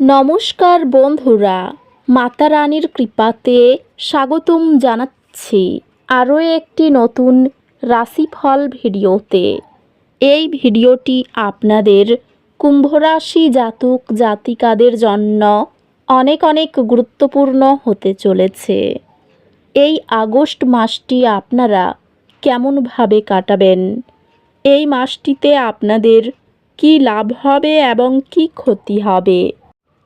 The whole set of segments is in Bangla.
নমস্কার বন্ধুরা, মাতা রানীর কৃপাতে স্বাগতম জানাচ্ছি আরও একটি নতুন রাশিফল ভিডিওতে। এই ভিডিওটি আপনাদের কুম্ভরাশি জাতক জাতিকাদের জন্য অনেক অনেক গুরুত্বপূর্ণ হতে চলেছে। এই আগস্ট মাসটি আপনারা কেমনভাবে কাটাবেন? এই মাসটিতে আপনাদের কি লাভ হবে এবং কি ক্ষতি হবে?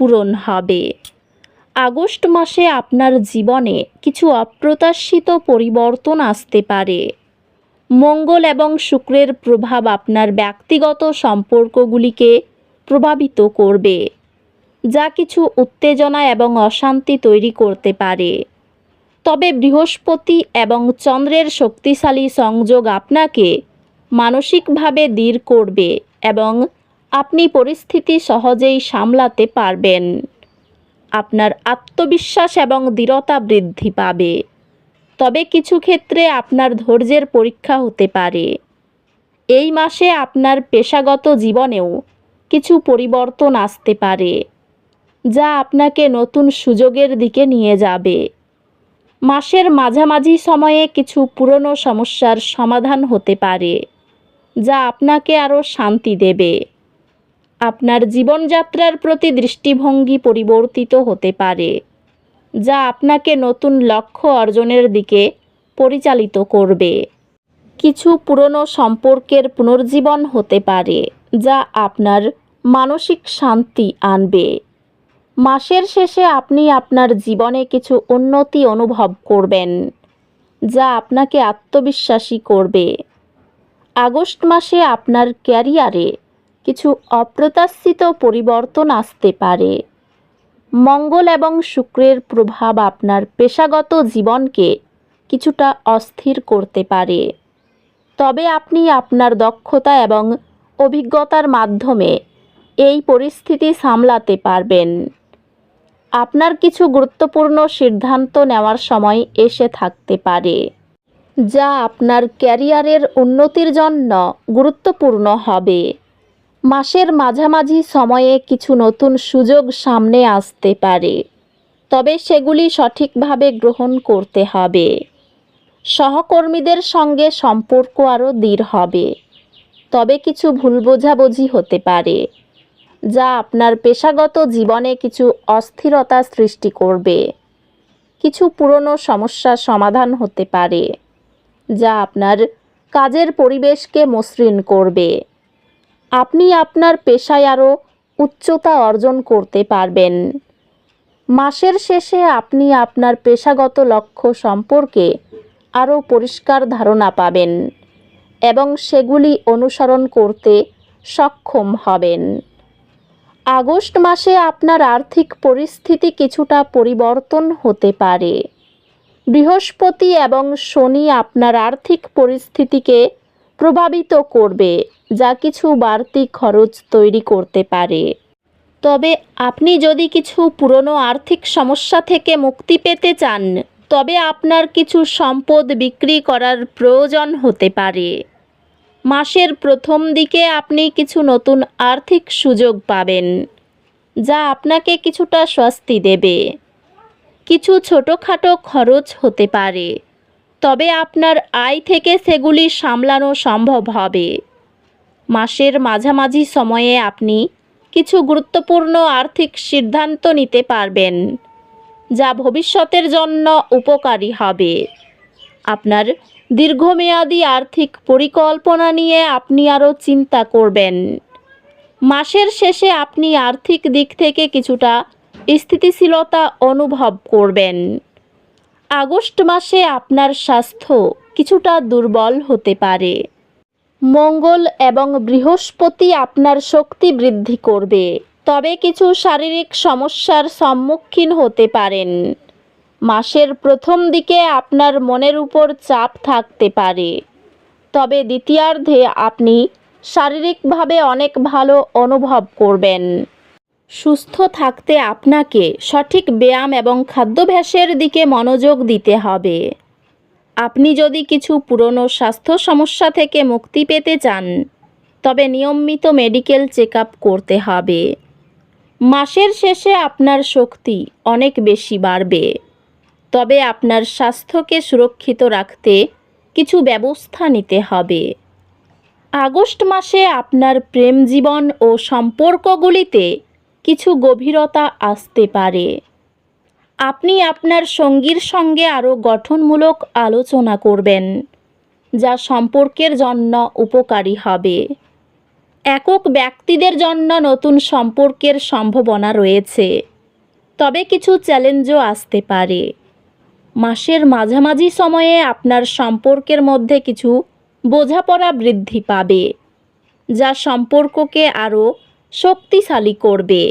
পূরণ হবে। আগস্ট মাসে আপনার জীবনে কিছু অপ্রত্যাশিত পরিবর্তন আসতে পারে। মঙ্গল এবং শুক্রের প্রভাব আপনার ব্যক্তিগত সম্পর্কগুলিকে প্রভাবিত করবে, যা কিছু উত্তেজনা এবং অশান্তি তৈরি করতে পারে। তবে বৃহস্পতি এবং চন্দ্রের শক্তিশালী সংযোগ আপনাকে মানসিকভাবে দৃঢ় করবে এবং আপনি পরিস্থিতি সহজেই সামলাতে পারবেন। আপনার আত্মবিশ্বাস এবং দৃঢ়তা বৃদ্ধি পাবে। তবে কিছু ক্ষেত্রে আপনার ধৈর্যের পরীক্ষা হতে পারে। এই মাসে আপনার পেশাগত জীবনেও কিছু পরিবর্তন আসতে পারে, যা আপনাকে নতুন সুযোগের দিকে নিয়ে যাবে। মাসের মাঝামাঝি সময়ে কিছু পুরনো সমস্যার সমাধান হতে পারে, যা আপনাকে আরও শান্তি দেবে। আপনার জীবনযাত্রার প্রতি দৃষ্টিভঙ্গি পরিবর্তিত হতে পারে, যা আপনাকে নতুন লক্ষ্য অর্জনের দিকে পরিচালিত করবে। কিছু পুরনো সম্পর্কের পুনর্জীবন হতে পারে, যা আপনার মানসিক শান্তি আনবে। মাসের শেষে আপনি আপনার জীবনে কিছু উন্নতি অনুভব করবেন, যা আপনাকে আত্মবিশ্বাসী করবে। আগস্ট মাসে আপনার ক্যারিয়ারে কিছু অপ্রত্যাশিত পরিবর্তন আসতে পারে। মঙ্গল এবং শুক্রের প্রভাব আপনার পেশাগত জীবনকে কিছুটা অস্থির করতে পারে। তবে আপনি আপনার দক্ষতা এবং অভিজ্ঞতার মাধ্যমে এই পরিস্থিতি সামলাতে পারবেন। আপনার কিছু গুরুত্বপূর্ণ সিদ্ধান্ত নেওয়ার সময় এসে থাকতে পারে, যা আপনার ক্যারিয়ারের উন্নতির জন্য গুরুত্বপূর্ণ হবে। মাসের মাঝামাঝি সময়ে কিছু নতুন সুযোগ সামনে আসতে পারে। তবে সেগুলি সঠিকভাবে গ্রহণ করতে হবে। সহকর্মীদের সঙ্গে সম্পর্ক আরও দৃঢ় হবে। তবে কিছু ভুল বোঝাবুঝি হতে পারে, যা আপনার পেশাগত জীবনে কিছু অস্থিরতা সৃষ্টি করবে। কিছু পুরনো সমস্যার সমাধান হতে পারে, যা আপনার কাজের পরিবেশকে মসৃণ করবে। আপনি আপনার পেশায় আরও উচ্চতা অর্জন করতে পারবেন। মাসের শেষে আপনি আপনার পেশাগত লক্ষ্য সম্পর্কে আরও পরিষ্কার ধারণা পাবেন এবং সেগুলি অনুসরণ করতে সক্ষম হবেন। আগস্ট মাসে আপনার আর্থিক পরিস্থিতি কিছুটা পরিবর্তন হতে পারে। বৃহস্পতি এবং শনি আপনার আর্থিক পরিস্থিতিকে প্রভাবিত করবে, যা কিছু বাড়তি খরচ তৈরি করতে পারে। তবে আপনি যদি কিছু পুরনো আর্থিক সমস্যা থেকে মুক্তি পেতে চান, তবে আপনার কিছু সম্পদ বিক্রি করার প্রয়োজন হতে পারে। মাসের প্রথম দিকে আপনি কিছু নতুন আর্থিক সুযোগ পাবেন, যা আপনাকে কিছুটা স্বস্তি দেবে। কিছু ছোটোখাটো খরচ হতে পারে। তবে আপনার আয় থেকে সেগুলি সামলানো সম্ভব হবে। মাসের মাঝামাঝি সময়ে আপনি কিছু গুরুত্বপূর্ণ আর্থিক সিদ্ধান্ত নিতে পারবেন, যা ভবিষ্যতের জন্য উপকারী হবে। আপনার দীর্ঘমেয়াদী আর্থিক পরিকল্পনা নিয়ে আপনি আরও চিন্তা করবেন। মাসের শেষে আপনি আর্থিক দিক থেকে কিছুটা স্থিতিশীলতা অনুভব করবেন। আগস্ট মাসে আপনার স্বাস্থ্য কিছুটা দুর্বল হতে পারে। মঙ্গল এবং বৃহস্পতি আপনার শক্তি বৃদ্ধি করবে, তবে কিছু শারীরিক সমস্যার সম্মুখীন হতে পারেন। মাসের প্রথম দিকে আপনার মনের উপর চাপ থাকতে পারে, তবে দ্বিতীয়ার্ধে আপনি শারীরিকভাবে অনেক ভালো অনুভব করবেন। সুস্থ থাকতে আপনাকে সঠিক ব্যায়াম এবং খাদ্যাভ্যাসের দিকে মনোযোগ দিতে হবে। আপনি যদি কিছু পুরনো স্বাস্থ্য সমস্যা থেকে মুক্তি পেতে চান, তবে নিয়মিত মেডিকেল চেক করতে হবে। মাসের শেষে আপনার শক্তি অনেক বেশি বাড়বে। তবে আপনার স্বাস্থ্যকে সুরক্ষিত রাখতে কিছু ব্যবস্থা নিতে হবে। আগস্ট মাসে আপনার প্রেম জীবন ও সম্পর্কগুলিতে কিছু গভীরতা আসতে পারে। আপনি আপনার সঙ্গীর সঙ্গে আরও গঠনমূলক আলোচনা করবেন, যা সম্পর্কের জন্য উপকারী হবে। একক ব্যক্তিদের জন্য নতুন সম্পর্কের সম্ভাবনা রয়েছে, তবে কিছু চ্যালেঞ্জও আসতে পারে। মাসের মাঝামাঝি সময়ে আপনার সম্পর্কের মধ্যে কিছু বোঝাপড়া বৃদ্ধি পাবে, যা সম্পর্ককে আরও শক্তিশালী করবে।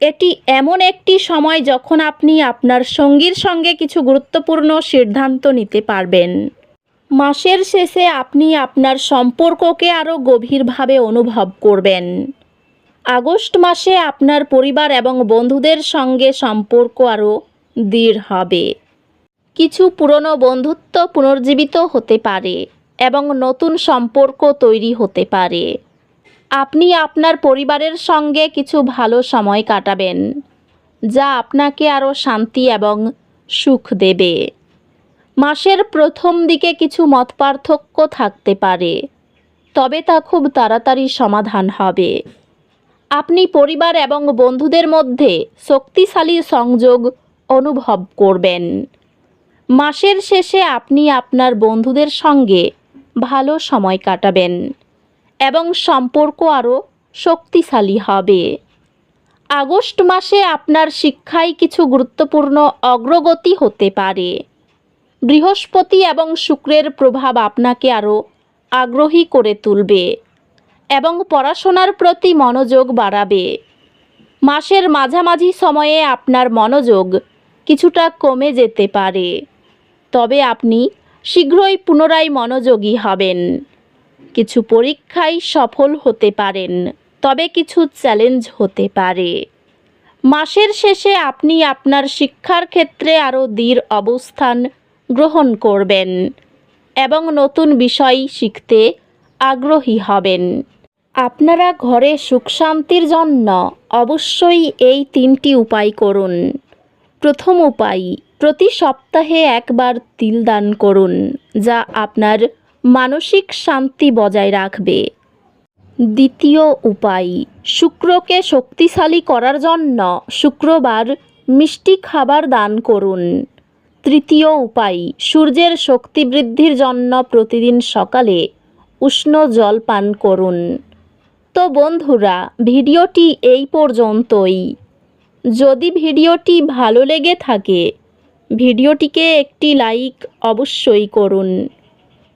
এটি এমন একটি সময় যখন আপনি আপনার সঙ্গীর সঙ্গে কিছু গুরুত্বপূর্ণ সিদ্ধান্ত নিতে পারবেন। মাসের শেষে আপনি আপনার সম্পর্ককে আরও গভীরভাবে অনুভব করবেন। আগস্ট মাসে আপনার পরিবার এবং বন্ধুদের সঙ্গে সম্পর্ক আরও দৃঢ় হবে। কিছু পুরনো বন্ধুত্ব পুনর্জীবিত হতে পারে এবং নতুন সম্পর্ক তৈরি হতে পারে। আপনি আপনার পরিবারের সঙ্গে কিছু ভালো সময় কাটাবেন, যা আপনাকে আরও শান্তি এবং সুখ দেবে। মাসের প্রথম দিকে কিছু মতপার্থক্য থাকতে পারে, তবে তা খুব তাড়াতাড়ি সমাধান হবে। আপনি পরিবার এবং বন্ধুদের মধ্যে শক্তিশালী সংযোগ অনুভব করবেন। মাসের শেষে আপনি আপনার বন্ধুদের সঙ্গে ভালো সময় কাটাবেন। এবং সম্পর্ক আরও শক্তিশালী হবে। আগস্ট মাসে আপনার শিক্ষায় কিছু গুরুত্বপূর্ণ অগ্রগতি হতে পারে। বৃহস্পতি এবং শুক্রের প্রভাব আপনাকে আরও আগ্রহী করে তুলবে এবং পড়াশোনার প্রতি মনোযোগ বাড়াবে। মাসের মাঝামাঝি সময়ে আপনার মনোযোগ কিছুটা কমে যেতে পারে। তবে আপনি শীঘ্রই পুনরায় মনোযোগী হবেন। কিছু পরীক্ষায় সফল হতে পারেন, তবে কিছু চ্যালেঞ্জ হতে পারে। মাসের শেষে আপনি আপনার শিক্ষার ক্ষেত্রে আরও দৃঢ় অবস্থান গ্রহণ করবেন এবং নতুন বিষয় শিখতে আগ্রহী হবেন। আপনারা ঘরে সুখ শান্তির জন্য অবশ্যই এই তিনটি উপায় করুন। প্রথম উপায়, প্রতি সপ্তাহে একবার তিল দান করুন, যা আপনার মানসিক শান্তি বজায় রাখবে। দ্বিতীয় উপায়, শুক্রকে শক্তিশালী করার জন্য শুক্রবার মিষ্টি খাবার দান করুন। তৃতীয় উপায়, সূর্যের শক্তি বৃদ্ধির জন্য প্রতিদিন সকালে উষ্ণ জল পান করুন। তো বন্ধুরা, ভিডিওটি এই পর্যন্তই। যদি ভিডিওটি ভালো লেগে থাকে, ভিডিওটিকে একটি লাইক অবশ্যই করুন।